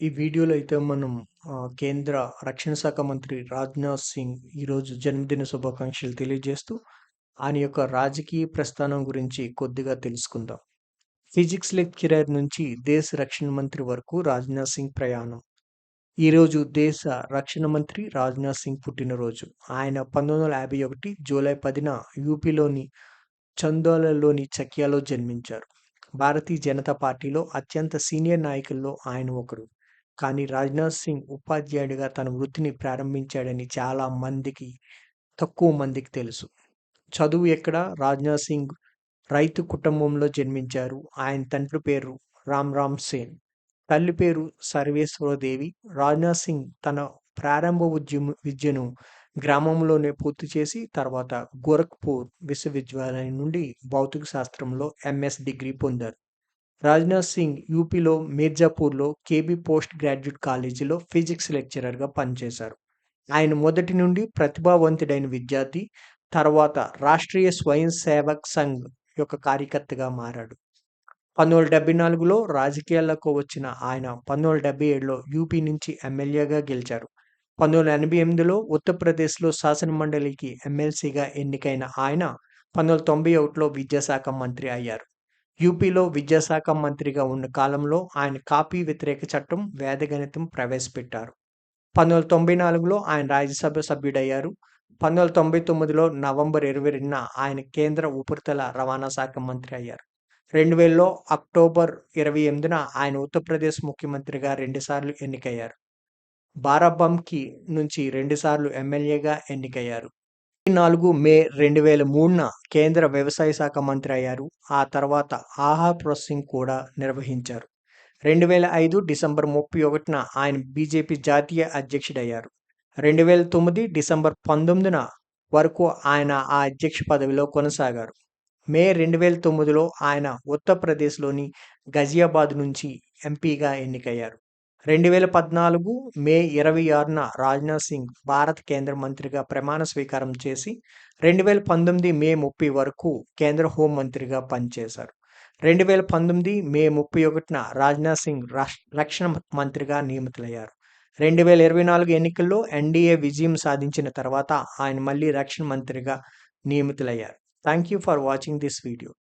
ఈ వీడియోలో అయితే మనం కేంద్ర రక్షణ శాఖ మంత్రి రాజ్‌నాథ్ సింగ్ ఈరోజు జన్మదిన శుభాకాంక్షలు తెలియజేస్తూ, ఆయన యొక్క రాజకీయ ప్రస్థానం గురించి కొద్దిగా తెలుసుకుందాం. ఫిజిక్స్ లెక్చరర్ నుంచి దేశ రక్షణ మంత్రి వరకు రాజ్‌నాథ్ సింగ్ ప్రయాణం. ఈరోజు దేశ రక్షణ మంత్రి రాజ్‌నాథ్ సింగ్ పుట్టినరోజు. ఆయన 1951 జూలై 10న యూపీలోని చందోలలోని చకియాలో జన్మించారు. భారతీయ జనతా పార్టీలో అత్యంత సీనియర్ నాయకుల్లో ఆయన ఒకరు. కానీ రాజ్‌నాథ్ సింగ్ ఉపాధ్యాయుడిగా తన వృత్తిని ప్రారంభించాడని చాలా మందికి తక్కువ మందికి తెలుసు. చదువు ఎక్కడ? రాజ్‌నాథ్ సింగ్ రైతు కుటుంబంలో జన్మించారు. ఆయన తండ్రి పేరు రామ్ సేన్. తల్లి పేరు సర్వేశ్వరదేవి రాజ్‌నాథ్ సింగ్ తన ప్రారంభ ఉద్యమ విద్యను గ్రామంలోనే పూర్తి చేసి తర్వాత గోరఖ్‌పూర్ విశ్వవిద్యాలయం నుండి భౌతిక శాస్త్రంలో ఎంఎస్ డిగ్రీ పొందారు. రాజ్‌నాథ్ సింగ్ యూపీలో మీర్జాపూర్‌లో కేబీ పోస్ట్ గ్రాడ్యుయేట్ కాలేజీలో ఫిజిక్స్ లెక్చరర్‌గా పనిచేశారు. ఆయన మొదటి నుండి ప్రతిభావంతుడైన విద్యార్థి. తర్వాత రాష్ట్రీయ స్వయం సేవక్ సంఘ్ యొక్క కార్యకర్తగా మారాడు. 1974లో రాజకీయాల్లోకి వచ్చిన ఆయన 1977లో యూపీ నుంచి ఎమ్మెల్యేగా గెలిచారు. 1988లో ఉత్తరప్రదేశ్‌లో శాసనమండలికి ఎమ్మెల్సీగా ఎన్నికైన ఆయన 1991లో విద్యాశాఖ మంత్రి అయ్యారు. యూపీలో విద్యాశాఖ మంత్రిగా ఉన్న కాలంలో ఆయన కాపీ వ్యతిరేక చట్టం, వేదగణితం ప్రవేశపెట్టారు. 1994లో ఆయన రాజ్యసభ సభ్యుడయ్యారు. 1999లో నవంబర్ 22న ఆయన కేంద్ర ఉపరితల రవాణా శాఖ మంత్రి అయ్యారు. 2000లో అక్టోబర్ 28న ఆయన ఉత్తరప్రదేశ్ ముఖ్యమంత్రిగా రెండుసార్లు ఎన్నికయ్యారు. బారాబంకి నుంచి రెండుసార్లు ఎమ్మెల్యేగా ఎన్నికయ్యారు. నాలుగు మే 2003న కేంద్ర వ్యవసాయ శాఖ మంత్రి అయ్యారు. ఆ తర్వాత ఆహార ప్రాసెసింగ్ కూడా నిర్వహించారు. 2005 డిసెంబర్ 31న ఆయన బీజేపీ జాతీయ అధ్యక్షుడయ్యారు. 2009 డిసెంబర్ 19న వరకు ఆయన ఆ అధ్యక్ష పదవిలో కొనసాగారు. మే 2009లో ఆయన ఉత్తరప్రదేశ్‌లోని గజియాబాద్ నుంచి ఎంపీగా ఎన్నికయ్యారు. 2014 మే 26న రాజ్‌నాథ్ సింగ్ భారత కేంద్ర మంత్రిగా ప్రమాణ స్వీకారం చేసి 2019 మే 30 వరకు కేంద్ర హోం మంత్రిగా పనిచేశారు. 2019 మే 31న రాజ్‌నాథ్ సింగ్ రాష్ రక్షణ మంత్రిగా నియమితులయ్యారు. 2024 ఎన్నికల్లో ఎన్డీఏ విజయం సాధించిన తర్వాత ఆయన మళ్ళీ రక్షణ మంత్రిగా నియమితులయ్యారు. Thank you for watching this video.